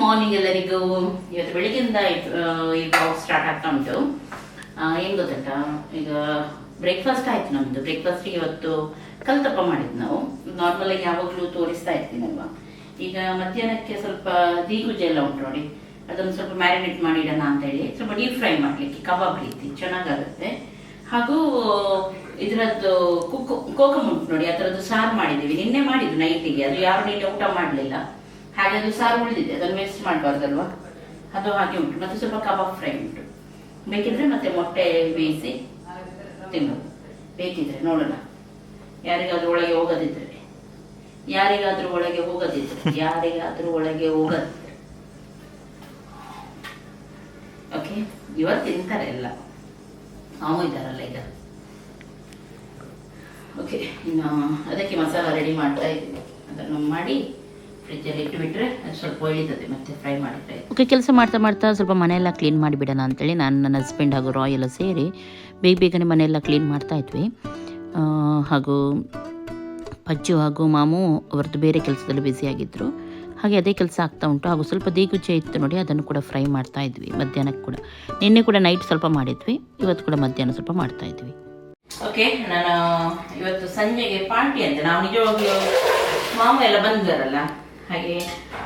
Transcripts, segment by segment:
Morning ಎಲ್ಲರಿಗೂ ಇವತ್ತು ಬೆಳಿಗ್ಗೆಯಿಂದ ಆ, ಈ ಬ್ಲಾಗ್ ಸ್ಟಾರ್ಟ್ ಆಗ್ತಾ ಉಂಟು. ಏನು ಗೊತ್ತುಂಟಾ? ಈಗ ಬ್ರೇಕ್ಫಾಸ್ಟ್ ಆಯ್ತು ನಮ್ಮದು ಬ್ರೇಕ್ಫಾಸ್ಟಿಗೆ ಇವತ್ತು ಕಲ್ತಪ್ಪ ಮಾಡಿದ್ದು ನಾವು. ನಾರ್ಮಲ್ ಆಗಿ ಯಾವಾಗಲೂ ತೋರಿಸ್ತಾ ಇರ್ತೀನಲ್ವಾ? ಈಗ ಮಧ್ಯಾಹ್ನಕ್ಕೆ ಸ್ವಲ್ಪ ದೀಗುಜೆ ಎಲ್ಲ ಉಂಟು ನೋಡಿ. ಅದನ್ನು ಸ್ವಲ್ಪ ಮ್ಯಾರಿನೇಟ್ ಮಾಡಿಡೋಣ ಅಂತ ಹೇಳಿ ಸ್ವಲ್ಪ ಡೀಪ್ ಫ್ರೈ ಮಾಡ್ಲಿಕ್ಕೆ ಕಬಾಬ್ ರೀತಿ ಚೆನ್ನಾಗಾಗುತ್ತೆ. ಹಾಗೂ ಇದರದ್ದು ಕುಕ್ ಕೋಕಮ್ ಉಂಟು ನೋಡಿ ಅದರದ್ದು ಸಾರು ಮಾಡಿದ್ದೀವಿ. ನಿನ್ನೆ ಮಾಡಿದ್ದು ನೈಟಿಗೆ ಅದು ಯಾರು ನಿನ್ನೆ ಊಟ ಮಾಡಲಿಲ್ಲ. ಹಾಗೆ ಅದು ಸಾರು ಉಳಿದಿದೆ ಅದನ್ನು ವೇಸ್ಟ್ ಮಾಡಬಾರ್ದಲ್ವಾ? ಅದು ಹಾಗೆ ಉಂಟು. ಮತ್ತೆ ಸ್ವಲ್ಪ ಕಬಾಬ್ ಫ್ರೈ ಉಂಟು. ಬೇಕಿದ್ರೆ ಮತ್ತೆ ಮೊಟ್ಟೆ ಬೇಯಿಸಿ ತಿನ್ನೋದು ಬೇಕಿದ್ರೆ ನೋಡೋಣ. ಯಾರಿಗಾದ್ರೂ ಒಳಗೆ ಹೋಗದಿದ್ರೆ. ಯಾರಿಗಾದ್ರೂ ಒಳಗೆ ಹೋಗದಿದ್ರೆ. ಯಾರಿಗಾದ್ರೂ ಒಳಗೆ ಹೋಗದಿದ್ರೆ. ಓಕೆ ಇವತ್ತು ತಿಂತಾರೆ ಎಲ್ಲ. ನಾವು ಇದ್ದಾರಲ್ಲ ಈಗ. ಓಕೆ ಇನ್ನು ಅದಕ್ಕೆ ಮಸಾಲ ರೆಡಿ ಮಾಡ್ತಾ ಇದ್ದೀವಿ ಅದನ್ನು ಮಾಡಿ ಫ್ರಿಜ್ಜಲ್ಲಿ ಇಟ್ಟುಬಿಟ್ರೆ ಅದು ಸ್ವಲ್ಪ ಒಳಿತದೆ ಮತ್ತೆ ಫ್ರೈ ಮಾಡಿದ್ರೆ. ಓಕೆ ಕೆಲಸ ಮಾಡ್ತಾ ಮಾಡ್ತಾ ಸ್ವಲ್ಪ ಮನೆಯೆಲ್ಲ ಕ್ಲೀನ್ ಮಾಡಿಬಿಡೋಣ ಅಂತೇಳಿ ನಾನು ನನ್ನ ಹಸ್ಬೆಂಡ್ ಹಾಗೂ ರಾಯ್ ಎಲ್ಲ ಸೇರಿ ಬೇಗ ಬೇಗನೆ ಮನೆಯೆಲ್ಲ ಕ್ಲೀನ್ ಮಾಡ್ತಾ ಇದ್ವಿ. ಹಾಗೂ ಪಜ್ಜು ಹಾಗೂ ಮಾಮು ಅವ್ರದ್ದು ಬೇರೆ ಕೆಲಸದಲ್ಲಿ ಬ್ಯುಸಿಯಾಗಿದ್ದರು ಹಾಗೆ ಅದೇ ಕೆಲಸ ಆಗ್ತಾ ಉಂಟು. ಹಾಗೂ ಸ್ವಲ್ಪ ದೇಗುಜ್ಜೆ ಇತ್ತು ನೋಡಿ ಅದನ್ನು ಕೂಡ ಫ್ರೈ ಮಾಡ್ತಾ ಇದ್ವಿ ಮಧ್ಯಾಹ್ನಕ್ಕೆ ಕೂಡ. ನಿನ್ನೆ ಕೂಡ ನೈಟ್ ಸ್ವಲ್ಪ ಮಾಡಿದ್ವಿ ಇವತ್ತು ಕೂಡ ಮಧ್ಯಾಹ್ನ ಸ್ವಲ್ಪ ಮಾಡ್ತಾ ಇದ್ವಿ. ಓಕೆ ನಾನು ಇವತ್ತು ಸಂಜೆಗೆ ಪಾರ್ಟಿ ಅಂತ ನಾವು ನಿಜವಾಗ್ಲೂ ಮಾಮ ಎಲ್ಲ ಬಂದಿದ್ದಾರಲ್ಲ ಹಾಗೆ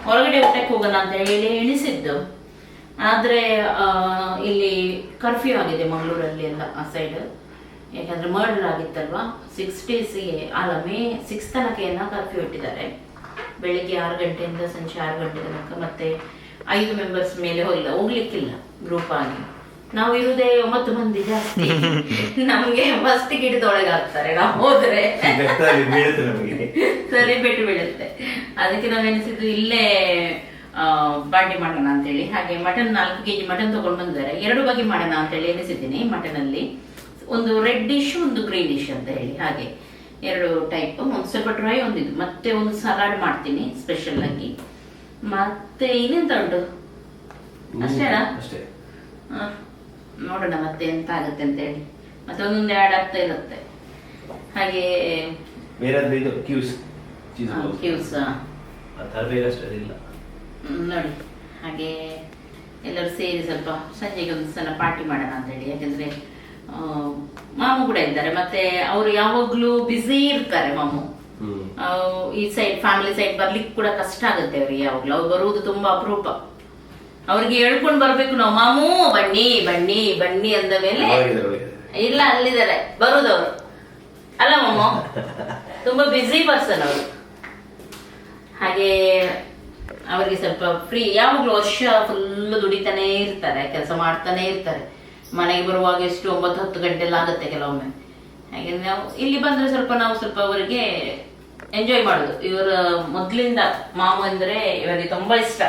ಹೊರಗಡೆ ಊಟಕ್ಕೆ ಹೋಗೋಣ ಅಂತ ಹೇಳಿ ಎಣಿಸಿದ್ದು. ಆದರೆ ಇಲ್ಲಿ ಕರ್ಫ್ಯೂ ಆಗಿದೆ ಮಂಗಳೂರಲ್ಲಿ ಎಲ್ಲ ಆ ಸೈಡ್ ಯಾಕಂದ್ರೆ ಮರ್ಡರ್ ಆಗಿತ್ತಲ್ವಾ? ಸಿಕ್ಸ್ ಡೇಸಿಗೆ ಅಲ್ಲ, ಮೇ ಸಿಕ್ಸ್ ತನಕ ಏನೋ ಕರ್ಫ್ಯೂ ಇಟ್ಟಿದ್ದಾರೆ. ಬೆಳಿಗ್ಗೆ ಆರು ಗಂಟೆಯಿಂದ ಸಂಜೆ ಆರು ಗಂಟೆ ತನಕ ಮತ್ತೆ ಐದು ಮೆಂಬರ್ಸ್ ಮೇಲೆ ಹೋಗಿಲ್ಲ ಹೋಗ್ಲಿಕ್ಕಿಲ್ಲ ಗ್ರೂಪ್ ಆಗಿ. ನಾವು ಇರುವುದೇ ಒಂಬತ್ತು ಮಂದಿ ಜಾಸ್ತಿ. ನಮ್ಗೆ ಫಸ್ಟ್ ಗಿಡದೊಳಗಾಗ್ತಾರೆ ನಾವು ಹೋದ್ರೆ. ಸರಿ ಬಿಟ್ಟು ಬೀಳುತ್ತೆ. ಅದಕ್ಕೆ ನಾವು ಎನಿಸಿದ್ದು ಇಲ್ಲೇ ಬಾಂಡಿ ಮಾಡೋಣ ಅಂತೇಳಿ. ಹಾಗೆ ಮಟನ್ ನಾಲ್ಕು ಕೆಜಿ ಮಟನ್ ತಗೊಂಡು ಬಂದಿದ್ದಾರೆ. ಎರಡು ಬಗೆ ಮಾಡೋಣ ಅಂತೇಳಿ ಎನಿಸಿದ್ದೀನಿ ಮಟನ್ ಅಲ್ಲಿ ಒಂದು ರೆಡ್ ಡಿಶ್ ಒಂದು ಗ್ರೀನ್ ಡಿಶ್ ಅಂತ ಹೇಳಿ. ಹಾಗೆ ಎರಡು ಟೈಪ್ ಒಂದು ಸ್ವಲ್ಪ ಡ್ರೈ ಒಂದಿದ್ದು ಮತ್ತೆ ಒಂದು ಸಲಾಡ್ ಮಾಡ್ತೀನಿ ಸ್ಪೆಷಲ್ ಆಗಿ. ಮತ್ತೆ ಇನ್ನೆಂತ ಉಂಟು ಅಷ್ಟೇನಾ? ಅಷ್ಟೇ. ನೋಡೋಣ ಮತ್ತೆ ಎಂತ ಆಗುತ್ತೆ ಅಂತ ಹೇಳಿ ಮತ್ತೆ ಒಂದೊಂದು ಆ್ಯಡ್ ಆಗ್ತಾ ಇರುತ್ತೆ. ಹಾಗೆ ಬೇರೆ ಇದು ಕ್ಯೂಸ್ ಕ್ಯೂಸ್ ಆ ಥರ ಅಷ್ಟೇ ನೋಡಿ. ಹಾಗೆ ಎಲ್ಲರೂ ಸೇರಿ ಸ್ವಲ್ಪ ಸಂಜೆಗೆ ಒಂದು ಸಲ ಪಾರ್ಟಿ ಮಾಡೋಣ ಅಂತ ಹೇಳಿ ಯಾಕಂದ್ರೆ ಮಾಮು ಕೂಡ ಇದ್ದಾರೆ. ಮತ್ತೆ ಅವರು ಯಾವಾಗ್ಲೂ ಬ್ಯುಸಿ ಇರ್ತಾರೆ ಮಾಮು. ಈ ಸೈಡ್ ಫ್ಯಾಮಿಲಿ ಸೈಡ್ ಬರ್ಲಿಕ್ಕೆ ಕೂಡ ಕಷ್ಟ ಆಗುತ್ತೆ ಅವ್ರಿಗೆ ಯಾವಾಗ್ಲೂ. ಅವ್ರು ಬರುವುದು ತುಂಬಾ ಅಪರೂಪ. ಅವ್ರಿಗೆ ಹೇಳ್ಕೊಂಡ್ ಬರ್ಬೇಕು ನಾವು. ಮಾಮೂ ಬನ್ನಿ ಬನ್ನಿ ಬನ್ನಿ ಅಂದ ಮೇಲೆ. ಇಲ್ಲ ಅಲ್ಲಿದ್ದಾರೆ. ಬರುದವ್ರು ಅಲ್ಲ ಮಮ್ಮ ತುಂಬಾ ಬ್ಯುಸಿ ಪರ್ಸನ್ ಅವರು. ಹಾಗೆ ಅವರಿಗೆ ಸ್ವಲ್ಪ ಫ್ರೀ ಯಾವಾಗ್ಲೂ ವರ್ಷ ಫುಲ್ ದುಡಿತಾನೆ ಇರ್ತಾರೆ ಕೆಲಸ ಮಾಡ್ತಾನೆ ಇರ್ತಾರೆ. ಮನೆಗೆ ಬರುವಾಗ ಎಷ್ಟು ಒಂಬತ್ತು ಹತ್ತು ಗಂಟೆ ಎಲ್ಲ ಆಗುತ್ತೆ ಕೆಲವೊಮ್ಮೆ. ಹಾಗೆ ನಾವು ಇಲ್ಲಿ ಬಂದ್ರೆ ಸ್ವಲ್ಪ ನಾವು ಸ್ವಲ್ಪ ಅವರಿಗೆ ಎಂಜಾಯ್ ಮಾಡುದು. ಇವರ ಮೊದ್ಲಿಂದ ಮಾಮ ಅಂದ್ರೆ ಇವರಿಗೆ ತುಂಬಾ ಇಷ್ಟ.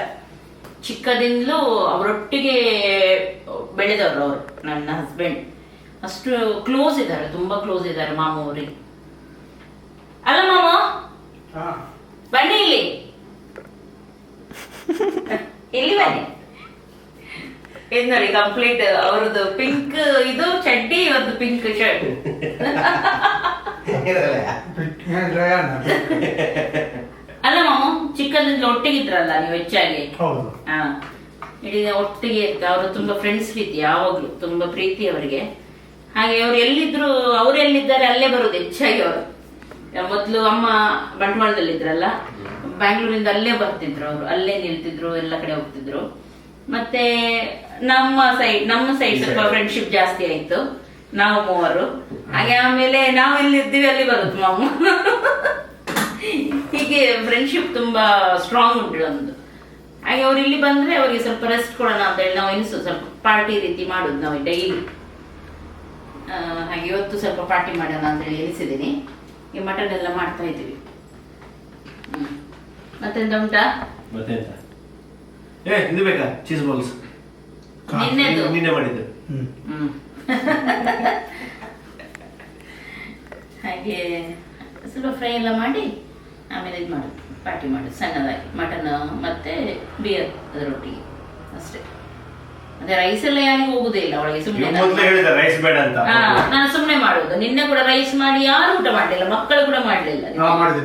ಚಿಕ್ಕದಿಂದಲೂ ಅವರೊಟ್ಟಿಗೆ ಬೆಳೆದವರು ಅವರು ನನ್ನ ಹಸ್ಬೆಂಡ್ ಅಷ್ಟು ಕ್ಲೋಸ್ ಇದ್ದಾರೆ ತುಂಬಾ ಕ್ಲೋಸ್ ಇದ್ದಾರೆ ಮಾಮ ಅವರಿಗೆ. ಅಲ್ಲ ಮಾಮ? ಬನ್ನಿ ಇಲ್ಲಿ. ಇಲ್ಲಿ ಬನ್ನಿ. ಇದು ನೋಡಿ ಕಂಪ್ಲೀಟ್ ಅವ್ರದ್ದು ಪಿಂಕ್ ಇದು ಚಡ್ಡಿ ಇವ್ರದ್ದು ಪಿಂಕ್ ಶರ್ಟ್ ಅಲ್ಲ ಮಾಮ? ಚಿಕ್ಕದಿಂದ ಒಟ್ಟಿಗಿದ್ರಲ್ಲ ನೀವು ಹೆಚ್ಚಾಗಿ? ಹೌದು. ಹಾ. ಇಡೀ ಒಟ್ಟಿಗೆ ಇರ್ತಾರೆ ಅವರು ತುಂಬಾ ಫ್ರೆಂಡ್ಸ್ ರೀತಿ ಯಾವಾಗ್ಲೂ ತುಂಬಾ ಪ್ರೀತಿ ಅವರಿಗೆ. ಹಾಗೆ ಅವ್ರು ಎಲ್ಲಿದ್ರು ಅವ್ರು ಎಲ್ಲಿದ್ದಾರೆ ಅಲ್ಲೇ ಬರೋದು ಹೆಚ್ಚಾಗಿ ಅವರು. ಮೊದ್ಲು ಅಮ್ಮ ಬಂಟ್ವಾಳದಲ್ಲಿದ್ರಲ್ಲ ಬ್ಯಾಂಗ್ಳೂರಿಂದ ಅಲ್ಲೇ ಬರ್ತಿದ್ರು ಅವರು ಅಲ್ಲೇ ನಿಲ್ತಿದ್ರು ಎಲ್ಲ ಕಡೆ ಹೋಗ್ತಿದ್ರು. ಮತ್ತೆ ನಮ್ಮ ಸೈಡ್ ನಮ್ಮ ಸೈಡ್ ಸ್ವಲ್ಪ ಫ್ರೆಂಡ್ಶಿಪ್ ಜಾಸ್ತಿ ಆಯ್ತು ನಾವು ಮೂವರು. ಹಾಗೆ ಆಮೇಲೆ ನಾವು ಇದ್ದೀವಿ ಅಲ್ಲಿ ಬರುತ್ತೆ ಮಾಮು ಹೀಗೆ ಫ್ರೆಂಡ್ಶಿಪ್ ತುಂಬಾ ಸ್ಟ್ರಾಂಗ್ ಉಂಟು ಒಂದು ಹಾಗೆ ಅವ್ರು ಇಲ್ಲಿ ಬಂದ್ರೆ ಅವರಿಗೆ ಸ್ವಲ್ಪ ರೆಸ್ಟ್ ಕೊಡೋಣ ಅಂತ ಹೇಳಿ ನಾವು ಎನಿಸು ಸ್ವಲ್ಪ ಪಾರ್ಟಿ ರೀತಿ ಮಾಡುದು ನಾವು ಡೈಲಿ ಹಾಗೆ ಇವತ್ತು ಸ್ವಲ್ಪ ಪಾರ್ಟಿ ಮಾಡೋಣ ಅಂತ ಹೇಳಿ ಎನಿಸಿದ್ದೀನಿ ಈ ಮಟನ್ ಎಲ್ಲ ಮಾಡ್ತಾ ಇದ್ದೀವಿ. ಮತ್ತೆಂತ ಉಂಟಾ? ಏ ಇದು ಬೇಕಾ? ಚೀಸ್ ಬಾಲ್ಸ್ ನಿನ್ನೆದು. ನಿನ್ನೆ ಮಾಡಿದ್ದು. ಹಾಗೆ ಸ್ವಲ್ಪ ಫ್ರೈ ಎಲ್ಲ ಮಾಡಿ ಆಮೇಲೆ ಇದು ಮಾಡು ಪಾರ್ಟಿ ಮಾಡು. ಸಣ್ಣದಾಗಿ ಮಟನ್ ಮತ್ತೆ ಬಿಯರ್ ಅದರೊಟ್ಟಿಗೆ. ಅಷ್ಟೇ. ಅದೇ ರೈಸ್ ಎಲ್ಲ ಯಾರಿಗೂ ಹೋಗುದೇ ಇಲ್ಲ ಅವಳಿಗೆ ಸುಮ್ಮನೆ ಮೊದಲೇ ಹೇಳಿದ ರೈಸ್ ಬೇಡ ಅಂತ. ಹಾ ನಾನು ಸುಮ್ಮನೆ ಮಾಡುದು. ನಿನ್ನೆ ಕೂಡ ರೈಸ್ ಮಾಡಿ ಯಾರು ಊಟ ಮಾಡಲಿಲ್ಲ ಮಕ್ಕಳು ಕೂಡ ಮಾಡಲಿಲ್ಲ ಮಾಡುದು.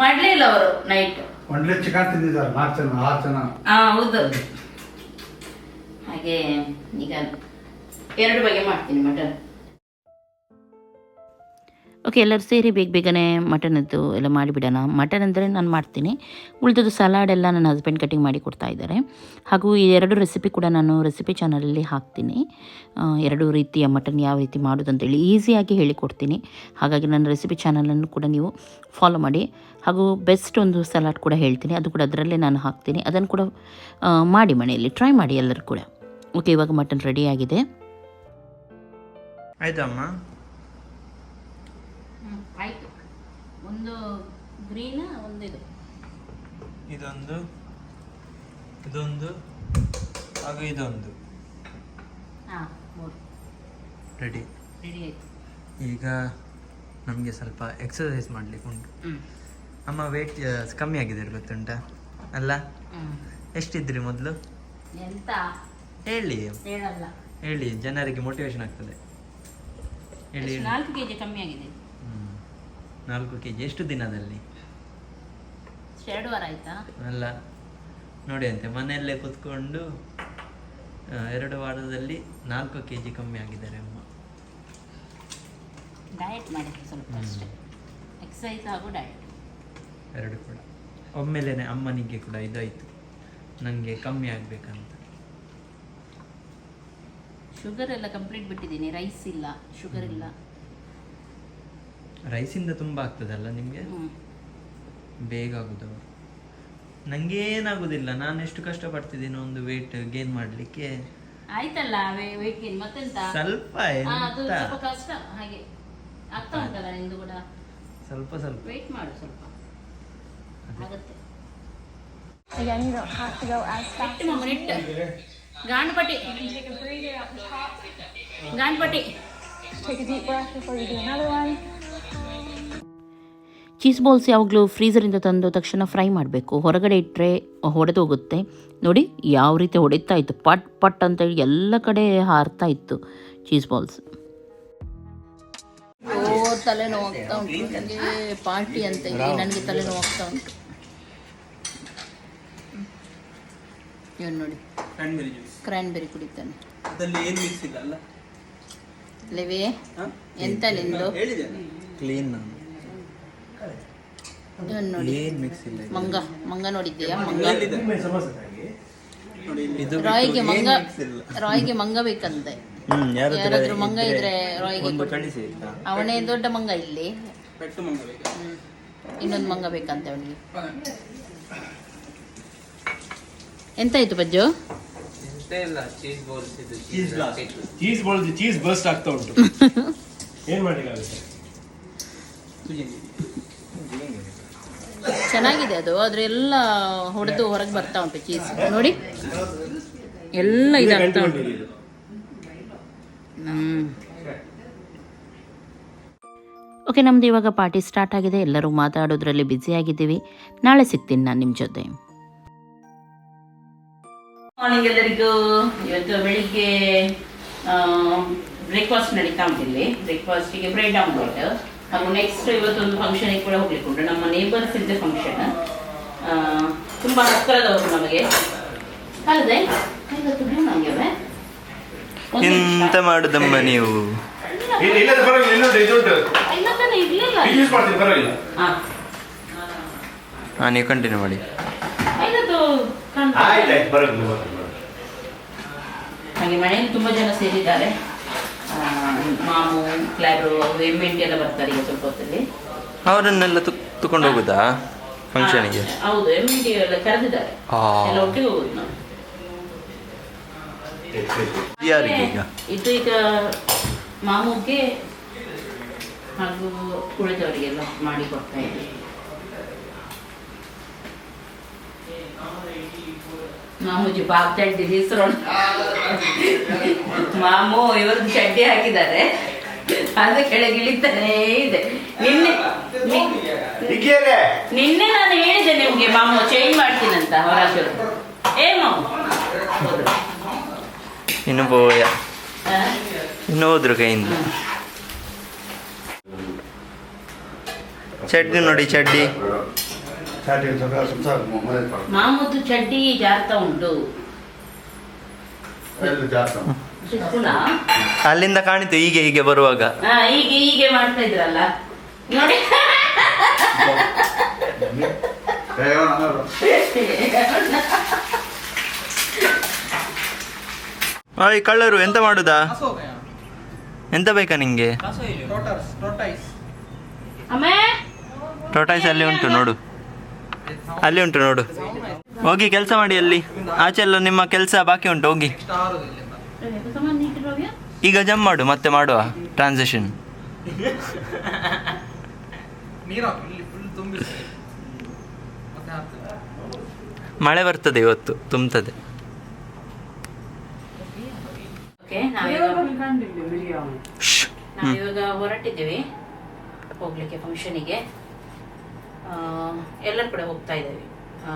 ಮಾಡ್ಲಿಲ್ಲ ಅವರು ನೈಟ್ ಒಂಡ್ಲೆ ಚಿಕನ್ ತಿಂದಿದ್ದಾರೆ ನಾಲ್ಕು ಜನ ಆರು ಜನ. ಆ ಹೌದು. ಹಾಗೆ ಈಗ ಎರಡು ಬಗೆ ಮಾಡ್ತೀನಿ ಮಟನ್. ಓಕೆ ಎಲ್ಲರೂ ಸೇರಿ ಬೇಗ ಬೇಗನೆ ಮಟನದ್ದು ಎಲ್ಲ ಮಾಡಿಬಿಡೋಣ. ಮಟನ್ ಅಂದರೆ ನಾನು ಮಾಡ್ತೀನಿ. ಉಳಿದದ್ದು ಸಲಾಡ್ ಎಲ್ಲ ನನ್ನ ಹಸ್ಬೆಂಡ್ ಕಟಿಂಗ್ ಮಾಡಿ ಕೊಡ್ತಾ ಇದ್ದಾರೆ. ಹಾಗೂ ಈ ಎರಡು ರೆಸಿಪಿ ಕೂಡ ನಾನು ರೆಸಿಪಿ ಚಾನಲಲ್ಲಿ ಹಾಕ್ತೀನಿ. ಎರಡು ರೀತಿಯ ಮಟನ್ ಯಾವ ರೀತಿ ಮಾಡೋದು ಅಂತೇಳಿ ಈಸಿಯಾಗಿ ಹೇಳಿಕೊಡ್ತೀನಿ. ಹಾಗಾಗಿ ನನ್ನ ರೆಸಿಪಿ ಚಾನಲನ್ನು ಕೂಡ ನೀವು ಫಾಲೋ ಮಾಡಿ. ಹಾಗೂ ಬೆಸ್ಟ್ ಒಂದು ಸಲಾಡ್ ಕೂಡ ಹೇಳ್ತೀನಿ. ಅದು ಕೂಡ ಅದರಲ್ಲೇ ನಾನು ಹಾಕ್ತೀನಿ. ಅದನ್ನು ಕೂಡ ಮಾಡಿ ಮನೆಯಲ್ಲಿ. ಟ್ರೈ ಮಾಡಿ ಎಲ್ಲರೂ ಕೂಡ. ಓಕೆ ಇವಾಗ ಮಟನ್ ರೆಡಿಯಾಗಿದೆ ಆಯ್ತಮ್ಮ. ಆಯ್ತು. ಒಂದು ಗ್ರೀನ್ ಒಂದು ಇದು ಇದೊಂದು ಇದೊಂದು ಹಾಗೂ ಇದೊಂದು. ರೆಡಿ ರೆಡಿ ಆಯ್ತು. ಈಗ ನಮಗೆ ಸ್ವಲ್ಪ ಎಕ್ಸಸೈಸ್ ಮಾಡಲಿಕ್ಕೆ ಉಂಟು ಹ್ಞೂ ಅಮ್ಮ ವೇಟ್ ಕಮ್ಮಿ ಆಗಿದೆ ಗೊತ್ತುಂಟಾ? ಅಲ್ಲ? ಎಷ್ಟಿದ್ರಿ ಮೊದಲು? ಎಂತ? ಹೇಳಿ. ಹೇಳಲ್ಲ. ಹೇಳಿ ಜನರಿಗೆ ಮೋಟಿವೇಶನ್ ಆಗ್ತದೆ. ಹೇಳಿ ನಾಲ್ಕು ಕೆ ಜಿ ಕಮ್ಮಿ ಆಗಿದೆ. ಹ್ಮ್. ನಾಲ್ಕು ಕೆ ಜಿ ಎಷ್ಟು ದಿನದಲ್ಲಿ? ಎರಡು ವಾರ ಆಯ್ತಾ? ಅಲ್ಲ ನೋಡಿ ಅಂತೆ ಮನೆಯಲ್ಲೇ ಕೂತ್ಕೊಂಡು ಆ, ಎರಡು ವಾರದಲ್ಲಿ ನಾಲ್ಕು ಕೆ ಜಿ ಕಮ್ಮಿ ಆಗಿದ್ದಾರೆ ಅಮ್ಮ. ಡಯಟ್ ಮಾಡಿದ್ರು ಸ್ವಲ್ಪ ಅಷ್ಟೇ. ಎಕ್ಸಸೈಸ್ ಹಾಗೂ ಡಯಟ್ ಎರಡು ಕೂಡ. ಒಮ್ಮೆಲೇ ಅಮ್ಮನಿಗೆ ಕೂಡ ಇದಾಯಿತು. ನನಗೆ ಕಮ್ಮಿ ಆಗಬೇಕಂತ. ಶುಗರ್ ಎಲ್ಲ ಕಂಪ್ಲೀಟ್ ಬಿಟ್ಟಿದ್ದೀನಿ. ರೈಸ್ ಇಲ್ಲ ಶುಗರ್ ಇಲ್ಲ. ರೈಸಿಂದ ತುಂಬ ಆಗ್ತದಲ್ಲ ನಿಮಗೆ? ಬೇಗ ಆಗೋದು. ನನಗೆ ಏನಾಗೋದಿಲ್ಲ ನಾನು ಎಷ್ಟು ಕಷ್ಟಪಡ್ತಿದ್ದೀನಿ ಒಂದು ವೆಯ್ಟ್ ಗೇನ್ ಮಾಡಲಿಕ್ಕೆ. ಆಯ್ತಲ್ಲ ವೆಯ್ಟ್ ಗೇನ್ ಮತ್ತೆಂತ? ಸ್ವಲ್ಪ ಹಾ, ಅದು ಸ್ವಲ್ಪ ಕಷ್ಟ. ಹಾಗೆ ಆಗ್ತಾ ಉಂಟಲ್ಲ ನಿಂದು ಕೂಡ? ಸ್ವಲ್ಪ ಸ್ವಲ್ಪ. ವೆಯ್ಟ್ ಮಾಡು ಸ್ವಲ್ಪ. Again, you don't have to go as fast. ಇಟ್ಟು ಮಮ್ಮ ಇಟ್ಟು ಗಾಂಡ್ಪಟ್ಟಿ ಗಾಂಡ್ಪಟ್ಟಿ Take a deep breath before you do another one. Cheese balls ಯಾವಾಗಲೂ ಫ್ರೀಸರಿಂದ ತಂದು ತಕ್ಷಣ ಫ್ರೈ ಮಾಡಬೇಕು. ಹೊರಗಡೆ ಇಟ್ಟರೆ ಹೊಡೆದು ಹೋಗುತ್ತೆ. ನೋಡಿ ಯಾವ ರೀತಿ ಹೊಡಿತಾ ಇತ್ತು. ಪಟ್ ಪಟ್ ಅಂತೇಳಿ ಎಲ್ಲ ಕಡೆ ಹಾರ್ತಾ ಇತ್ತು ಚೀಸ್ ಬಾಲ್ಸ್ ಓ ತಲೆನೋವು ಆಗ್ತಾ ಉಂಟು. ನನಗೆ ಪಾರ್ಟಿ ಅಂತ ಇದೆ ನನಗೆ ತಲೆನೋವು ಆಗ್ತಾ ಉಂಟು ಇವನು ನೋಡಿ ಕ್ಯಾನ್ಬೆರಿ ಜ್ಯೂಸ್ ಕ್ರ್ಯಾನ್ಬೆರಿ ಕುಡಿತಾನೆ ಅದರಲ್ಲಿ ಏನು ಮಿಕ್ಸ್ ಇಲ್ಲ ಅಲ್ಲ? ಲೆವೆ ಎಂತ ನಿಂದು ಕ್ಲೀನ್ ಇವನು ನೋಡಿ ಏನು ಮಿಕ್ಸ್ ಇಲ್ಲ ಇದು. ಮಂಗ ಮಂಗ ನೋಡಿದ್ದೀಯಾ ಮಂಗ ರಾಯ್ಗೆ ಮಂಗ. ರಾಯ್ಗೆ ಮಂಗ ಬೇಕಂತೆ. ಹ್ಮ್ ಯಾರ ಯಾರಾದ್ರೂ ಮಂಗ ಇದ್ರೆ ರಾಯ್ಗೆ ಒಂದು ಕಳಿಸಿ ಆಯ್ತಾ? ಅವನೇ ದೊಡ್ಡ ಮಂಗ ಇಲ್ಲಿ. ಪೆಟ್ಟು ಮಂಗ ಬೇಕಾ? ಹ್ಮ್. ಇನ್ನೊಂದು ಮಂಗ ಬೇಕಂತೆ ಅವನಿಗೆ. ಎಂತಾಯ್ತು ಬಜ್ಜು ಚೀಸ್ ಬಾಲ್ಸ್ ಇದು ಚೀಸ್ ಚೀಸ್ ಬಳಸಿ ಚೀಸ್ ಬರ್ಸ್ಟ್ ಆಗ್ತಾ ಉಂಟು. ಏನ್ ಮಾಡ್ಲಿಕ್ಕಾಗುತ್ತೆ ಚೆನ್ನಾಗಿದೆ ಅದು ಆದ್ರೆ ಎಲ್ಲ ಹೊಡೆದು ಹೊರಗೆ ಬರ್ತಾ ಉಂಟು ಚೀಸ್ ನೋಡಿ. ಎಲ್ಲ ಇದಾಗ್ತಾ ಉಂಟು. ಓಕೆ, ನಮ್ದು ಇವಾಗ ಪಾರ್ಟಿ ಸ್ಟಾರ್ಟ್ ಆಗಿದೆ. ಎಲ್ಲರೂ ಮಾತಾಡೋದ್ರಲ್ಲಿ ಬ್ಯುಸಿಯಾಗಿದ್ದೀವಿ ನಾಳೆ ಸಿಗ್ತೀನಿ ನಾನು ನಿಮ್ಮ ಜೊತೆ. ಮಾರ್ನಿಂಗ್ ಎಲ್ಲರಿಗೂ. ಇವತ್ತು ಬೆಳಿಗ್ಗೆ ಬ್ರೇಕ್ಫಾಸ್ಟ್ ನಡೀತಾ ಉಂಟಿಲ್ಲಿ ಬ್ರೇಕ್ಫಾಸ್ಟಿಗೆ ಬ್ರೆಡ್ ಆಮ್ಲೆಟ್ ಹಾಗೂ ನೆಕ್ಸ್ಟ್ ಇವತ್ತೊಂದು ಫಂಕ್ಷನಿಗೆ ಕೂಡ ಹೋಗ್ಲಿಕ್ಕೆ ಉಂಟು. ನಮ್ಮ ನೇಬರ್ಸ್ ಇದ್ದ ಫಂಕ್ಷನ್ ತುಂಬ ಹತ್ತಿರದವರು ನಮಗೆ. ಅಲ್ಲದೆ ನಂಗೆ ಎಂತ ಮಾಡುದಮ್ಮ ನೀವು? ಇಲ್ಲದ ಪರವಾಗಿಲ್ಲ ಇನ್ನೊಂದು ಯೂಸ್ ಮಾಡ್ತೀನಿ ಪರವಾಗಿಲ್ಲ. ಹಾ. ಹಾಂ ನೀವು ಕಂಟಿನ್ಯೂ ಮಾಡಿ. ಆಯ್ತಾಯ್ತು ಪರವಾಗಿಲ್ಲ. ಹಾಗೆ ಮನೆಯಲ್ಲಿ ತುಂಬ ಜನ ಸೇರಿದ್ದಾರೆ. ಮಾಮು ಕ್ಲಾರು ಎಮ್ಮೆಂಟಿ ಎಲ್ಲ ಬರ್ತಾರೆ ಈಗ ಸ್ವಲ್ಪ ಹೊತ್ತಲ್ಲಿ. ಅವರನ್ನೆಲ್ಲ ತಕೊಂಡು ಹೋಗುದಾ ಫಂಕ್ಷನಿಗೆ ಹೌದು ಎಮ್ಮೆಂಟಿ ಎಲ್ಲ ಕರೆದಿದ್ದಾರೆ. ಎಲ್ಲ ಒಟ್ಟಿಗೆ ಹೋಗುದು ನಾವು. ಯಾರಿಗೆ ಈಗ. ಇದು ಈಗ ಮಾಮೂಗೆ ಹಾಗೂ ಉಳಿದವರಿಗೆಲ್ಲ ಮಾಡಿ ಕೊಡ್ತಾ ಇದ್ದೀವಿ ಮಾಮೂಜಿ ಬಾಬ್ ಚಡ್ಡಿ ಹೆಸರು. ಮಾಮು ಇವರು ಚಡ್ಡಿ ಹಾಕಿದ್ದಾರೆ. ಅದು ಕೆಳಗೆ ಇಳಿತಾನೇ ಇದೆ. ನಿನ್ನೆ ನಿನ್ನೆ ನಾನು ಹೇಳಿದೆ ನಿಮ್ಗೆ ಮಾಮು ಚೇಂಜ್ ಮಾಡ್ತೀನಂತ ಹೊರಗೆ. ಏ ಮಾಮು? ಇನ್ನು ಬೋಯ ಇನ್ನು ಹೋದ್ರು ಕೈಯಿಂದ ಚಡ್ಡಿ ನೋಡಿ ಚಡ್ಡಿ ಮಾಮೂದು ಚಡ್ಡಿ ಜಾರ್ತಾ ಉಂಟು ಅಲ್ಲಿಂದ ಕಾಣಿತು ಹೀಗೆ ಹೀಗೆ ಬರುವಾಗ ಹೀಗೆ ಹೀಗೆ ಮಾಡ್ತಾ ಇದ್ರಲ್ಲ ನೋಡಿ ಓಯ್ ಕಳ್ಳರು ಎಂತ ಮಾಡುದಾ? ಎಂತ ಬೇಕಾ ನಿಂಗೆ? ಟೊಟೈಸ್ ಟೋಟೈಸ್ ಅಮ್ಮೇ! ಟೋಟಾಯ್ಸ್ ಅಲ್ಲಿ ಉಂಟು ನೋಡು. ಅಲ್ಲಿ ಉಂಟು ನೋಡು. ಹೋಗಿ ಕೆಲಸ ಮಾಡಿ ಅಲ್ಲಿ. ಆಚೆ ಎಲ್ಲ ನಿಮ್ಮ ಕೆಲಸ ಬಾಕಿ ಉಂಟು ಹೋಗಿ? ಈಗ ಜಮ್ ಮಾಡು ಮತ್ತೆ ಮಾಡುವ ಟ್ರಾನ್ಸಾಕ್ಷನ್ ಮಳೆ ಬರ್ತದೆ ಇವತ್ತು ತುಂಬ್ತದೆ ಓಕೆ ನಾವಿವಾಗ ಶ್ಶ್. ಇವಾಗ ಹೊರಟಿದ್ದೀವಿ. ಹೋಗ್ಲಿಕ್ಕೆ ಫಂಕ್ಷನಿಗೆ ಎಲ್ಲರೂ ಕೂಡ ಹೋಗ್ತಾ ಇದ್ದೇವೆ. ಆ,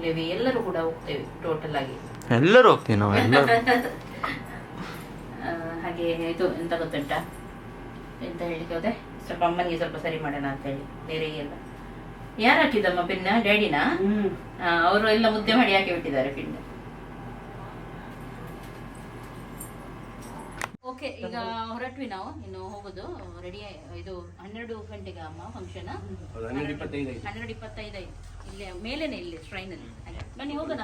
ಲೇವಿ ಎಲ್ಲರೂ ಕೂಡ ಹೋಗ್ತೇವೆ ಟೋಟಲ್ ಆಗಿ. ಎಲ್ಲರೂ ಹೋಗ್ತೀವಿ ನಾವು ಎಲ್ಲರೂ. ಹಾಗೆ ಇದು ಎಂತ ಗೊತ್ತುಂಟಾ? ಎಂತ ಹೇಳಿಕ್ಕೆ ಹೋದೆ? ಸ್ವಲ್ಪ ಅಮ್ಮನಿಗೆ ಸ್ವಲ್ಪ ಸರಿ ಮಾಡೋಣ ಅಂತ ಹೇಳಿ. ಬೇರೆ ಎಲ್ಲ. ಯಾರು ಹಾಕಿದ್ದಮ್ಮ ಪಿನ್ನ? ಡ್ಯಾಡಿನ? ಅವರು ಎಲ್ಲ ಮುದ್ದೆ ಮಾಡಿ ಹಾಕಿ ಬಿಟ್ಟಿದ್ದಾರೆ ಪಿನ್ನ. ಓಕೆ ಈಗ ಹೊರಟ್ವಿ ನಾವು ಇನ್ನು ಹೋಗೋದು ರೆಡಿ ಇದು ಹನ್ನೆರಡು ಗಂಟೆಗೆ ಅಮ್ಮ ಫಂಕ್ಷನ್ ಹನ್ನೆರಡು ಇಪ್ಪತ್ತೈದು ಐದು ಇಲ್ಲೇ ಮೇಲೇನೆ ಇಲ್ಲಿ ಹಾಗೆ ಬನ್ನಿ ಹೋಗೋಣ.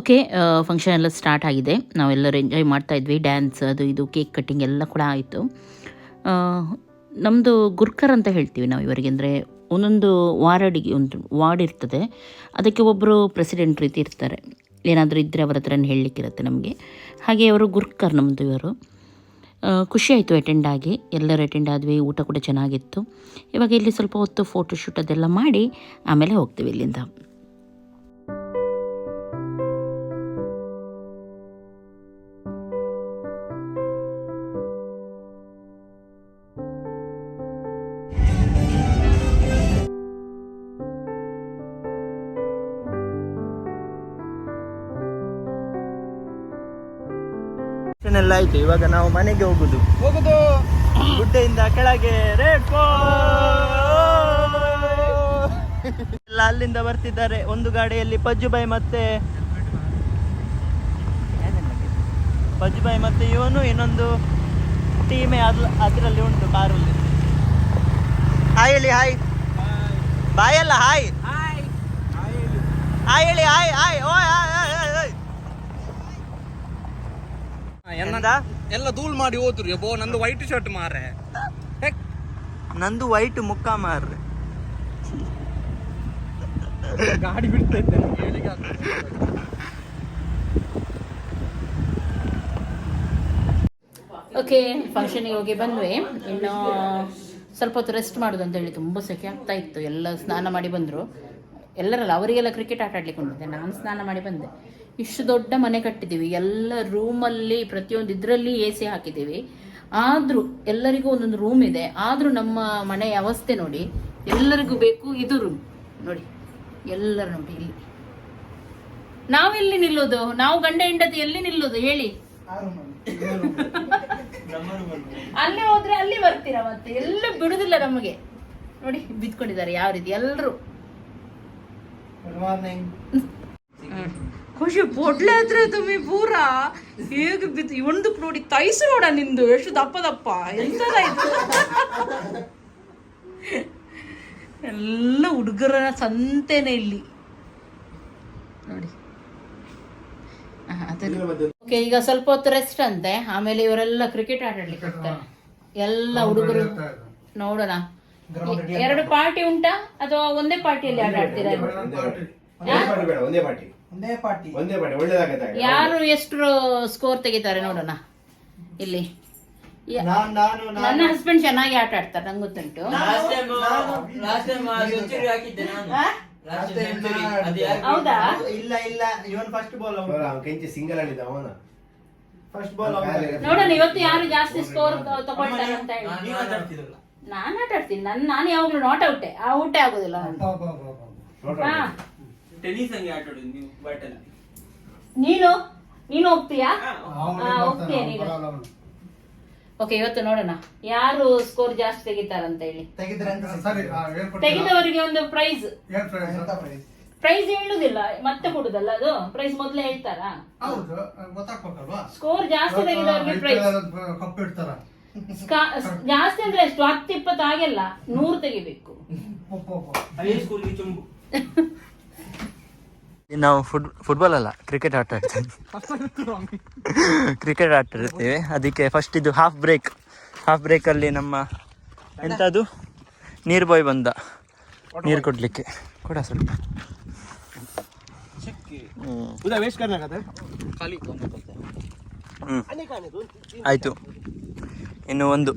ಓಕೆ ಫಂಕ್ಷನ್ ಎಲ್ಲ ಸ್ಟಾರ್ಟ್ ಆಗಿದೆ. ನಾವೆಲ್ಲರೂ ಎಂಜಾಯ್ ಮಾಡ್ತಾ ಇದ್ವಿ. ಡ್ಯಾನ್ಸ್ ಅದು ಇದು ಕೇಕ್ ಕಟ್ಟಿಂಗ್ ಎಲ್ಲ ಕೂಡ ಆಯಿತು. ನಮ್ಮದು ಗುರ್ಕರ್ ಅಂತ ಹೇಳ್ತೀವಿ ನಾವು ಇವರಿಗೆ. ಅಂದರೆ ಒಂದೊಂದು ವಾರ್ಡಿಗೆ, ಒಂದು ವಾರ್ಡ್ ಇರ್ತದೆ. ಅದಕ್ಕೆ ಒಬ್ಬರು ಪ್ರೆಸಿಡೆಂಟ್ ರೀತಿ ಇರ್ತಾರೆ. ಏನಾದರೂ ಇದ್ದರೆ ಅವರ ಹತ್ರ ಹೇಳಲಿಕ್ಕಿರುತ್ತೆ ನಮಗೆ. ಹಾಗೆ ಅವರು ಗುರ್ಕರ್ ನಮ್ಮದು ಇವರು. ಖುಷಿ ಆಯಿತು ಅಟೆಂಡ್ ಆಗಿ. ಎಲ್ಲರೂ ಅಟೆಂಡ್ ಆದ್ವಿ. ಊಟ ಕೂಡ ಚೆನ್ನಾಗಿತ್ತು. ಇವಾಗ ಇಲ್ಲಿ ಸ್ವಲ್ಪ ಹೊತ್ತು ಫೋಟೋ ಶೂಟ್ ಅದೆಲ್ಲ ಮಾಡಿ ಆಮೇಲೆ ಹೋಗ್ತೀವಿ ಇಲ್ಲಿಂದ. ಆಯ್ತು ಇವಾಗ ನಾವು ಮನೆಗೆ ಹೋಗುದು. ಹೋಗುದು. ಗುಡ್ಡೆಯಿಂದ ಕೆಳಗೆ ರೆಡ್ ಎಲ್ಲ ಅಲ್ಲಿಂದ ಬರ್ತಿದ್ದಾರೆ. ಒಂದು ಗಾಡಿಯಲ್ಲಿ ಪಜ್ಜುಬಾಯಿ ಮತ್ತೆ ಪಜ್ಜುಬಾಯಿ ಮತ್ತೆ ಇವನು ಇನ್ನೊಂದು ಟೀಮೇ ಅದ್ರ ಅದರಲ್ಲಿ ಉಂಟು ಕಾರಲ್ಲಿ. ಹಾಯ್ ಹೇಳಿ ಹಾಯ್ ಬಾಯಲ್ಲ ಹಾಯ್ ಹಾಯ್ ಹೇಳಿ ಹಾಯ್ ಹಾಯ್ ಓ ಹಾಯ್ ಎಂದ? ಎಲ್ಲ ಧೂಳ್ ಮಾಡಿ ಹೋದ್ರು ಯಬ್ಬೋ ನಂದು ವೈಟ್ ಶರ್ಟ್ ಮಾರೆ ನಂದು ವೈಟ್ ಮುಖ ಮಾರ್ರೆ. ಗಾಡಿ ಬಿಡ್ತೈತೆ ಓಕೆ ಫಂಕ್ಷನಿಗೆ ಹೋಗಿ ಬಂದ್ವಿ. ಇನ್ನು ಸ್ವಲ್ಪ ಹೊತ್ತು ರೆಸ್ಟ್ ಮಾಡೋದು ಅಂತ ಹೇಳಿ ತುಂಬ ಸೆಕೆ ಆಗ್ತಾ ಇತ್ತು. ಎಲ್ಲ ಸ್ನಾನ ಮಾಡಿ ಬಂದರು. ಎಲ್ಲರಲ್ಲ ಅವರಿಗೆಲ್ಲ ಕ್ರಿಕೆಟ್ ಆಟ ಆಡ್ಲಿಕ್ಕೆ ನಾನು ಸ್ನಾನ ಮಾಡಿ ಬಂದೆ. ಇಷ್ಟು ದೊಡ್ಡ ಮನೆ ಕಟ್ಟಿದ್ದೀವಿ. ಎಲ್ಲ ರೂಮಲ್ಲಿ ಪ್ರತಿಯೊಂದು ಇದರಲ್ಲಿ ಎ ಸಿ ಹಾಕಿದ್ದೀವಿ. ಆದರೂ ಎಲ್ಲರಿಗೂ ಒಂದೊಂದು ರೂಮ್ ಇದೆ. ಆದರೂ ನಮ್ಮ ಮನೆಯ ಅವಸ್ಥೆ ನೋಡಿ, ಎಲ್ಲರಿಗೂ ಬೇಕು ಇದು ರೂಮ್ ನೋಡಿ, ಎಲ್ಲರೂ ನೋಡಿ ಇಲ್ಲಿ. ನಾವೆಲ್ಲಿ ನಿಲ್ಲೋದು? ನಾವು ಗಂಡ ಹೆಂಡತಿ ಎಲ್ಲಿ ನಿಲ್ಲೋದು? ಹೇಳಿ. ಅಲ್ಲಿ ಹೋದ್ರೆ ಅಲ್ಲಿ ಬರ್ತೀರಾ ಮತ್ತೆ? ಎಲ್ಲ ಬಿಡುದಿಲ್ಲ ನಮಗೆ. ನೋಡಿ, ಬಿದ್ಕೊಂಡಿದ್ದಾರೆ ಯಾವ ರೀತಿ? ಎಲ್ಲರೂ ಖುಷಿ ಪೊಡ್ಲೆ ಹತ್ರ ತುಮಿ ಪೂರ ಹೇಗೆ ಬಿದ್ದು ಒಂದಕ್ಕೆ ನೋಡಿ ತೈಸು ನೋಡ ನಿಂದು ಎಷ್ಟು ದಪ್ಪ ದಪ್ಪ ಎಂತದಾಯ್ತು ಎಲ್ಲ ಹುಡುಗರ ಸಂತೆನೆ ಇಲ್ಲಿ. ನೋಡಿ. ಓಕೆ ಈಗ ಸ್ವಲ್ಪ ಹೊತ್ತು ರೆಸ್ಟ್ ಅಂತೆ ಆಮೇಲೆ ಇವರೆಲ್ಲ ಕ್ರಿಕೆಟ್ ಆಟಾಡ್ಲಿಕ್ಕೆ ಹೋಗ್ತಾರೆ. ಎಲ್ಲ ಹುಡುಗರು ನೋಡೋಣ. ಎರಡು ಪಾರ್ಟಿ ಉಂಟಾ? ಅಥವಾ ಒಂದೇ ಪಾರ್ಟಿಯಲ್ಲಿ ಒಂದೇ ಪಾರ್ಟಿ. ಒಂದೇ ಪಾರ್ಟಿ ಒಂದೇ ಪಾರ್ಟಿ. ಒಳ್ಳೇದಾಗತ್ತೆ ಯಾರು ಎಷ್ಟು ಸ್ಕೋರ್ ತೆಗಿತಾರೆ ನೋಡೋಣ. ಇಲ್ಲಿ. ನಾನು ನಾನು ನನ್ನ ಹಸ್ಬೆಂಡ್ ಚೆನ್ನಾಗಿ ಆಟ ಆಡ್ತಾರೆ ನಂಗೆ ಗೊತ್ತುಂಟು. ಲಾಸ್ಟ್ ಟೈಮ್ ಲಾಸ್ಟ್ ಟೈಮ್ ಹಾಕಿದ್ದೆ ನಾನು. ಆ? ಲಾಸ್ಟ್ ಟೈಮ್ ಸೆಂಚುರಿ ಅದು ಯಾರು ಹೌದಾ? ಇಲ್ಲ ಇಲ್ಲ. ಇವನ್ ಫಸ್ಟ್ ಬಾಲ್ ಅವ್ನು ಕೆಂಚಿ ಸಿಂಗಲ್ ಆಡಿದ ಅವನ? ಫಸ್ಟ್ ಬಾಲ್ ನೋಡೋಣ ಇವತ್ತು ಯಾರು ಜಾಸ್ತಿ ಸ್ಕೋರ್ ತಗೊಳ್ತಾರೆ ಅಂತ ಹೇಳಿ. ನಾನು ಆಟ ಆಡ್ತೀನಿ. ನನ್ನ ನಾನು ಯಾವಾಗಲೂ ನಾಟ್ ಔಟೆ ಆ ಊಟ ಆಗೋದಿಲ್ಲ ನಾನು. ಹಾ. ಟೆನ್ನಿಸ್ ಹಂಗೆ ಆಟ ಆಡೋದು ನೀವು ಬ್ಯಾಟಲ್ಲಿ ನೀನು? ನೀನು ಹೋಗ್ತೀಯಾ? ಹಾ, ಹೋಗ್ತೀಯ ನೀನು. ಓಕೆ ಇವತ್ತು ನೋಡೋಣ. ಯಾರು ಸ್ಕೋರ್ ಜಾಸ್ತಿ ತೆಗಿತಾರಂತ ಹೇಳಿ? ತೆಗಿದ್ರೆ ಅಂತ ಸರಿ ಆ, ಹೇಳ್ಕೊಡ್ತೀರಾ? ತೆಗೆದವರಿಗೆ ಒಂದು ಪ್ರೈಸ್? ಪ್ರೈಸ್ ಹೇಳುದಿಲ್ಲ. ಮತ್ತೆ ಕೊಡುದಲ್ಲ ಅದು? ಪ್ರೈಸ್ ಮೊದಲೇ ಹೇಳ್ತಾರಾ? ಹೌದು ಗೊತ್ತಾಗ್ಬೇಕಲ್ವಾ? ಸ್ಕೋರ್ ಜಾಸ್ತಿ ತೆಗೆದವರಿಗೆ ಪ್ರೈಸ್ ಕಪ್ ಇಡ್ತಾರ ಜಾಸ್ತಿ ಅಂದ್ರೆ ಎಷ್ಟು ಹತ್ತು ಇಪ್ಪತ್ತು ಆಗಿಲ್ಲ ನೂರು ತೆಗಿಬೇಕು. ನಾವು ಫುಟ್ ಫುಟ್ಬಾಲ್ ಅಲ್ಲ ಕ್ರಿಕೆಟ್ ಆಟ ಆಡ್ತೀವಿ ಕ್ರಿಕೆಟ್ ಆಟ ಆಡ್ತೇವೆ ಅದಕ್ಕೆ ಫಸ್ಟ್ ಇದು ಹಾಫ್ ಬ್ರೇಕ್ ಹಾಫ್ ಬ್ರೇಕ್ ಅಲ್ಲಿ ನಮ್ಮ ಎಂತ ಅದು ನೀರ್ ಬಾಯ್ ಬಂದ. ನೀರ್ ಕೊಡ್ಲಿಕ್ಕೆ. ಕೊಡ ಸ್ವಲ್ಪ. ಹ್ಞೂ ಆಯಿತು. ಇನ್ನು ಒಂದು.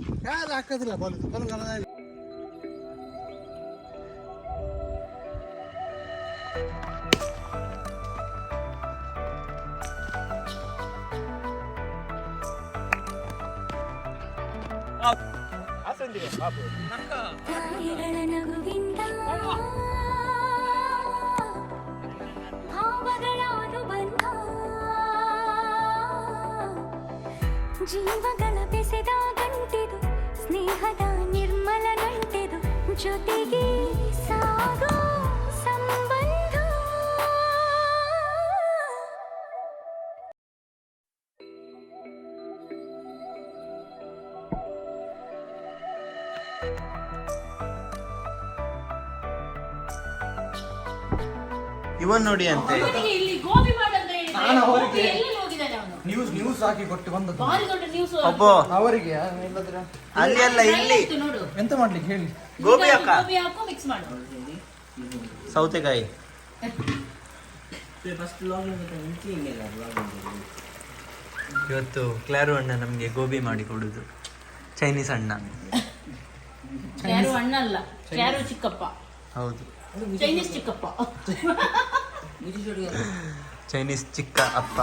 ಜೀವಗಳ ಬೆಸೆದ ಸ್ನೇಹದ ನಿರ್ಮಲ ನಂಟಿದು ಜೊತೆಗೆ ಸಾಗೋ ಸಂಬಂಧ. ಇವನ್ ನೋಡಿ ಅಂತೆ. ನಾನು ಇಲ್ಲಿ ನ್ಯೂಸ್ ನ್ಯೂಸ್ ಹಾಕಿ ಕೊಟ್ಟು ಬಂದದ್ದು ಬಾರಿ ದೊಡ್ಡ ನ್ಯೂಸ್ ಅಬ್ಬೋ. ಅವರಿಗೆ ಇಲ್ಲದ್ರೆ ಅಲ್ಲಿ ಅಲ್ಲ ಇಲ್ಲಿ. ನೋಡು. ಎಂತ ಮಾಡ್ಲಿಕ್ಕೆ ಹೇಳಿ? ಗೋಬಿ ಅಕ್ಕ ಗೋಬಿ ಹಾಕು ಮಿಕ್ಸ್ ಮಾಡು. ಸೌತೆಕಾಯಿ. ಇವತ್ತು ಕ್ಲಾರು ಅಣ್ಣ ನಮಗೆ ಗೋಬಿ ಮಾಡಿ ಕೊಡುದು. ಚೈನೀಸ್ ಅಣ್ಣ. ಯಾರು ಅಣ್ಣ ಅಲ್ಲ ಕ್ಲಾರು ಚಿಕ್ಕಪ್ಪ. ಹೌದು. ಚೈನೀಸ್ ಚಿಕ್ಕಪ್ಪ. ಚೈನೀಸ್ ಚಿಕ್ಕ ಅಪ್ಪ.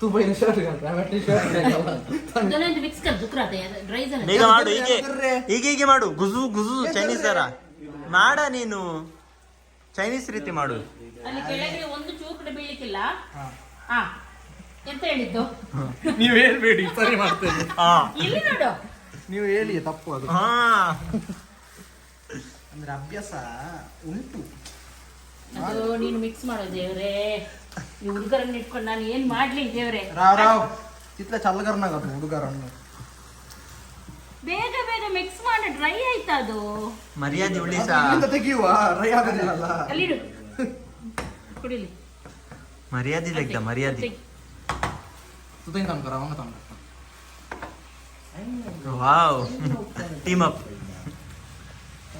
तू पहिले शर्ट घाल टी शर्ट ಅದನ್ನೊಂದು ಮಿಕ್ಸ್ ಕರ್ ದುಕ್ರಾತೆ ಡ್ರೈಸ್ ಬೇಗ ಮಾಡು ಹೀಗೆ ಹೀಗೆ ಹೀಗೆ ಮಾಡು ಗುಜು ಗುಜು ಚೈನೀಸ್ ತರ ಮಾಡ ನೀನು ಚೈನೀಸ್ ರೀತಿ ಮಾಡು ಅಲ್ಲಿ ಕೆಳಗೆ ಒಂದು ಚೂರು ಕಡೆ ಬೀಳ್ಲಿಕ್ಕಿಲ್ಲ ಹಾ ಎಂತ ಹೇಳಿದ್ದು ನೀವು ಹೇಳ್ಬೇಡಿ ಸರಿ ಮಾಡ್ತೇನೆ ಹಾ ಇಲ್ಲಿ ನೋಡು ನೀವು ಹೇಳಿ ತಪ್ಪು ಅದು ಹಾ ಅಂದ್ರೆ ಅಭ್ಯಾಸ ಉಂಟು ಅದು ನೀನು ಮಿಕ್ಸ್ ಮಾಡೋ ದೇವ್ರೇ. ಈ ಹುಡುಗರನ್ನ ಇಟ್ಕೊಂಡು ನಾನು ಏನು ಮಾಡಲಿ ದೇವ್ರೆ? ರಾವ್ ರಾವ್. ಇತ್ಲ ಚಲ್ಲಗರ್ನಾಗ ಹುಡುಗರ ಬೇಗ ಬೇಗ ಮಿಕ್ಸ್ ಮಾಡಿ ಡ್ರೈ ಆಯ್ತಾ ಅದು? ಮರ್ಯಾದೆ ಉಳಿ ಇಲ್ಲಿಂದ ತೆಗಿಯುವ ರೈ ಆಗೋದಿಲ್ಲಲ್ಲ. ಅಲ್ಲಿಡು ಕುಡಿಲಿ. ಮರ್ಯಾದೆ ತೆಗ್ದ ಮರ್ಯಾದೆ. ಸುತೈನ್ ತಂಬ್ಕರ ಅವಂಗ ತಂಬ್ರ wow. Team up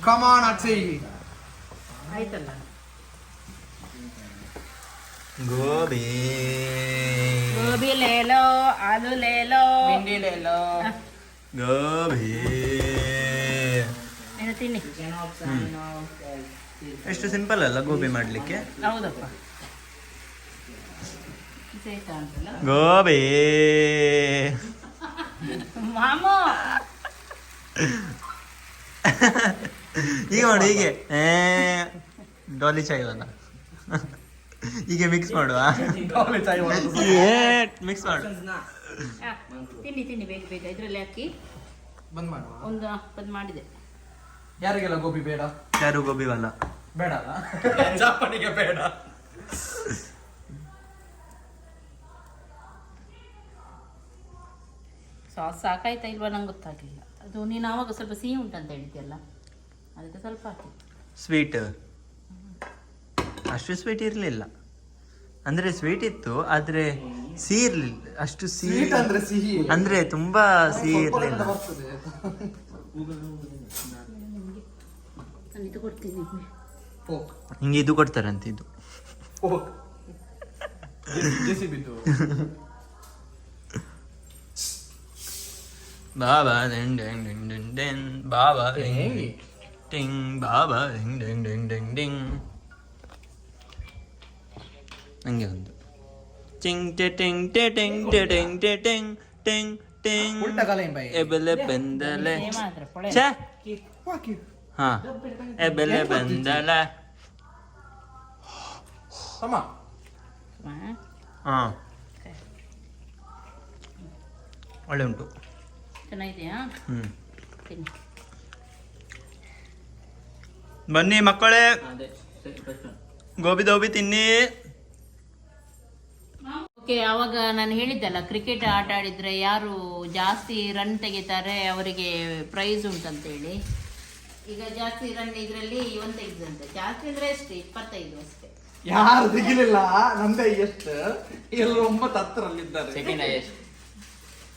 come on ಅಚ್ಚಿ ಆಯ್ತಲ್ಲ. ಗೋಬಿ. ಗೋಬಿ ಲೇಲೋ ಆಲೂ ಲೇಲೋ. ಗೋಬಿ. ಏನು ತಿನ್ನಿ? ಎಷ್ಟು ಸಿಂಪಲ್ ಅಲ್ಲ ಗೋಬಿ ಮಾಡಲಿಕ್ಕೆ? ಹೌದಪ್ಪ. ಗೋಬಿ. ಮಾಮ. ಈಗ ನೋಡಿ ಹೀಗೆ. ಏ ಡಾಲಿ ಚಾಯ್ ಅಲ್ಲ ಹೀಗೆ ಮಿಕ್ಸ್ ಮಾಡುವ. ಮಿಕ್ಸ್ ಮಾಡು. ತಿನ್ನಿ ತಿನ್ನಿ ಬೇಗ ಬೇಗ. ಇದ್ರಲ್ಲಿ ಹಾಕಿ. ಬಂದ್ ಮಾಡುವ ಒಂದು ಬಂದ್ ಮಾಡಿದೆ. ಯಾರಿಗೆಲ್ಲ ಗೋಬಿ ಬೇಡ? ಯಾರು ಗೋಬಿ ಅಲ್ಲ. ಬೇಡ ಅಲ್ಲ? ಜಾಪನಿಗೆ ಬೇಡ. ಸಾಸ್ ಸಾಕಾಯ್ತಾ ಇಲ್ವಾ ನಂಗೆ ಗೊತ್ತಾಗ್ಲಿಲ್ಲ. ಅದು ನೀನು ಆವಾಗ ಸ್ವಲ್ಪ ಸಿಹಿ ಉಂಟಂತ ಹೇಳಿದ್ಯಲ್ಲ? ಅದಕ್ಕೆ ಸ್ವಲ್ಪ ಹಾಕಿ. ಸ್ವೀಟ್ ಅಷ್ಟು ಸ್ವೀಟ್ ಇರಲಿಲ್ಲ. ಅಂದ್ರೆ ಸ್ವೀಟ್ ಇತ್ತು ಆದ್ರೆ ಸಿಹಿ ಇರ್ಲಿಲ್ಲ. ಅಷ್ಟು ಸಿಹಿ ಅಂದ್ರೆ ಸಿಹಿ. ಅಂದ್ರೆ ತುಂಬಾ ಸಿಹಿ ಇರ್ಲಿಲ್ಲ. ಹಿಂಗೆ ಇದು ಕೊಡ್ತಾರಂತೆ ಇದು. ಬಾಬಾ ಡೆಂಗ್ ಡೆಂಗ್ ಡೆಂಗ್ ಡೆಂಗ್ ಡಿಂಗ್ ಬಾಬಾ ಡೆಂಗ್ ಟಿಂಗ್ ಬಾಬಾ ಡೆಂಗ್ ಡೆಂಗ್ ಡೆಂಗ್ ಡೆಂಗ್ ಡಿಂಗ್ ಹಂಗೆ ಒಂದು. ಟಿಂಗ್ ಟೆ ಟಿಂಗ್ ಟೆ ಟಿಂಗ್ ಟೆ ಟಿಂಗ್ ಟೆ ಟಿಂಗ್ ಟಿಂಗ್ ಟಿಂಗ್. ಉಲ್ಟ ಕಲೆ ಬೈ ಎಬೆಲೆ ಬೆಂದಲೆ. ಛೇ! ಹಾ. ಎಬೆಲೆ ಬೆಂದಲೆ. ಹಾ. ಒಳ್ಳೆ ಉಂಟು. ಚೆನ್ನಾಗಿದೆಯಾ? ಹ್ಮ್. ತಿನ್ನಿ. ಬನ್ನಿ ಮಕ್ಕಳೇ. ಗೋಬಿ ದೋಬಿ ತಿನ್ನಿ. ಓಕೆ ಅವಾಗ ನಾನು ಹೇಳಿದ್ದಲ್ಲ ಕ್ರಿಕೆಟ್ ಆಟ ಆಡಿದರೆ ಯಾರು ಜಾಸ್ತಿ ರನ್ ತೆಗಿತಾರೆ ಅವರಿಗೆ ಪ್ರೈಸ್ ಉಂಟಂತೇಳಿ. ಈಗ ಜಾಸ್ತಿ ರನ್ ಇದರಲ್ಲಿ ಇವನ್ ತೆಗೆದಂತೆ ಜಾಸ್ತಿ ಅಂದರೆ ಎಷ್ಟು ಇಪ್ಪತ್ತೈದು ಅಷ್ಟೇ. ಯಾರು ತೆಗಿಲಿಲ್ಲ ನಂದೇ ಎಷ್ಟು? ಎಲ್ಲರೂ ಒಂಬತ್ತು ಹತ್ತರಲ್ಲಿದ್ದಾರೆ.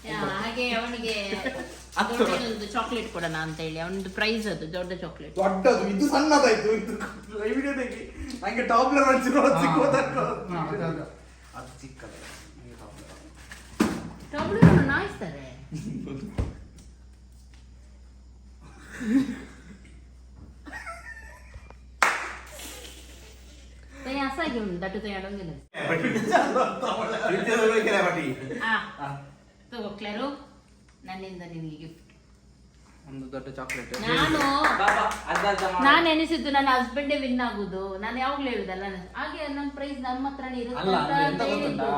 ಯಾ, ಹಾಗೆ ಅವನಿಗೆ ಒಂದು ಚಾಕ್ಲೇಟ್ ಕೊಡೋಣ ಅಂತ ಹೇಳಿ ಅವನದು ಪ್ರೈಸ್ ಅದು ದೊಡ್ಡ ಚಾಕ್ಲೇಟ್ ದೊಡ್ಡದು ಇದು ಸಣ್ಣದಾಯ್ತು ಇದು ವಿಡಿಯೋ ತೆಗಿ ನಂಗೆ ಟಾಪ್ಲರ್ ಅನ್ಸಿರೋ ಸಿಕ್ಕೋದಕ್ಕೆ ಅದು ಚಿಕ್ಕದು ಟಾಬ್ಲೆಟ್ ನಾಯಿಸ್ತಾರೆ ತೈ ಅಸಾಗಿ ಉಂಟು ದಟ್ಟು ತೈ ಅಡಂಗಿಲ್ಲ ಆ ತಗೋ ಕ್ಲಾರು ನನ್ನಿಂದ ನಿನಗೆ ಗಿಫ್ಟ್ ಒಂದು ದೊಡ್ಡ ಚಾಕ್ಲೇಟ್ ನಾನು ನಾನು ಎನಿಸಿದ್ದು ನನ್ನ ಹಸ್ಬೆಂಡೇ ವಿನ್ ಆಗುದು. ನಾನು ಯಾವಾಗ್ಲೂ ಹೇಳುದಲ್ಲ ಹಾಗೆ ನನ್ನ ಪ್ರೈಸ್ ನನ್ನ ಹತ್ರನೇ ಇರುತ್ತೆ ಅಲ್ಲ ಅಂದ್ರೆ ಎಂತ. ಗೊತ್ತುಂಟಾ?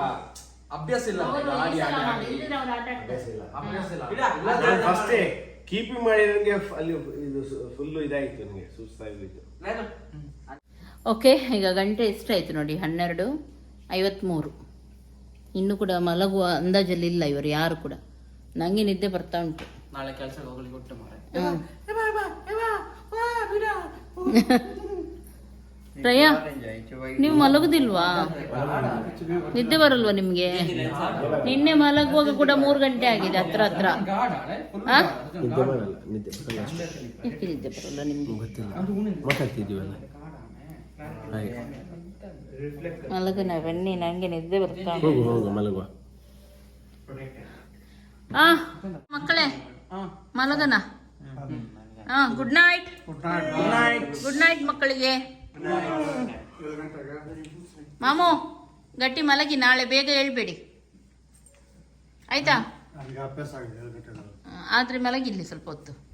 ಅಭ್ಯಾಸ ಇಲ್ಲ ಅವರು ಈ ಸಲ ಮಾಡಿ, ಆಡಿ ಅವ್ರು ಆಟ ಆಡ್ತಾರೆ. ಅಭ್ಯಾಸ ಇಲ್ಲ. ನಾನು ಫಸ್ಟೇ ಕೀಪಿಂಗ್ ಮಾಡಿ ನನಗೆ ಅಲ್ಲಿ ಇದು ಫುಲ್ಲು ಇದಾಯ್ತು ನನಗೆ ಸುಸ್ತಾಗ್ಬಿಟ್ಟು ಓಕೆ ಈಗ ಗಂಟೆ ಎಷ್ಟಾಯ್ತು ನೋಡಿ ಹನ್ನೆರಡು ಐವತ್ಮೂರು. ಇನ್ನು ಕೂಡ ಮಲಗುವ ಅಂದಾಜಲ್ಲಿ ಇಲ್ಲ ಇವರು ಯಾರು ಕೂಡ. ನಂಗೆ ನಿದ್ದೆ ಬರ್ತಾ ಉಂಟು. ನಾಳೆ ಕೆಲಸ ಹೋಗ್ಲಿಕ್ಕೆ ಕೊಟ್ಟು ಮಾರೆ. ಪ್ರಯ ನೀವು ಮಲಗುದಿಲ್ವಾ? ನಿದ್ದೆ ಬರಲ್ವಾ ನಿಮ್ಗೆ? ನಿನ್ನೆ ಮಲಗುವಾಗ ಕೂಡ ಮೂರು ಗಂಟೆ ಆಗಿದೆ ಹತ್ರ ಹತ್ರ? ಯಾಕೆ ನಿದ್ದೆ ಬರಲ್ಲ? ನಿಮ್ಗೆ? ಮಲಗನ ಬನ್ನಿ ನಂಗೆ ನಿದ್ದೆ ಬರ್ತಾ ಮಕ್ಕಳೇ. ಮಲಗನ? ಹಾ ಗುಡ್ ನೈಟ್ ಗುಡ್ ನೈಟ್ ಮಕ್ಕಳಿಗೆ. ಮಾಮು ಗಟ್ಟಿ ಮಲಗಿ ನಾಳೆ ಬೇಗ ಹೇಳ್ಬೇಡಿ. ಆಯ್ತಾ? ಆದ್ರೆ ಮಲಗಿಲ್ಲಿ ಸ್ವಲ್ಪ ಹೊತ್ತು.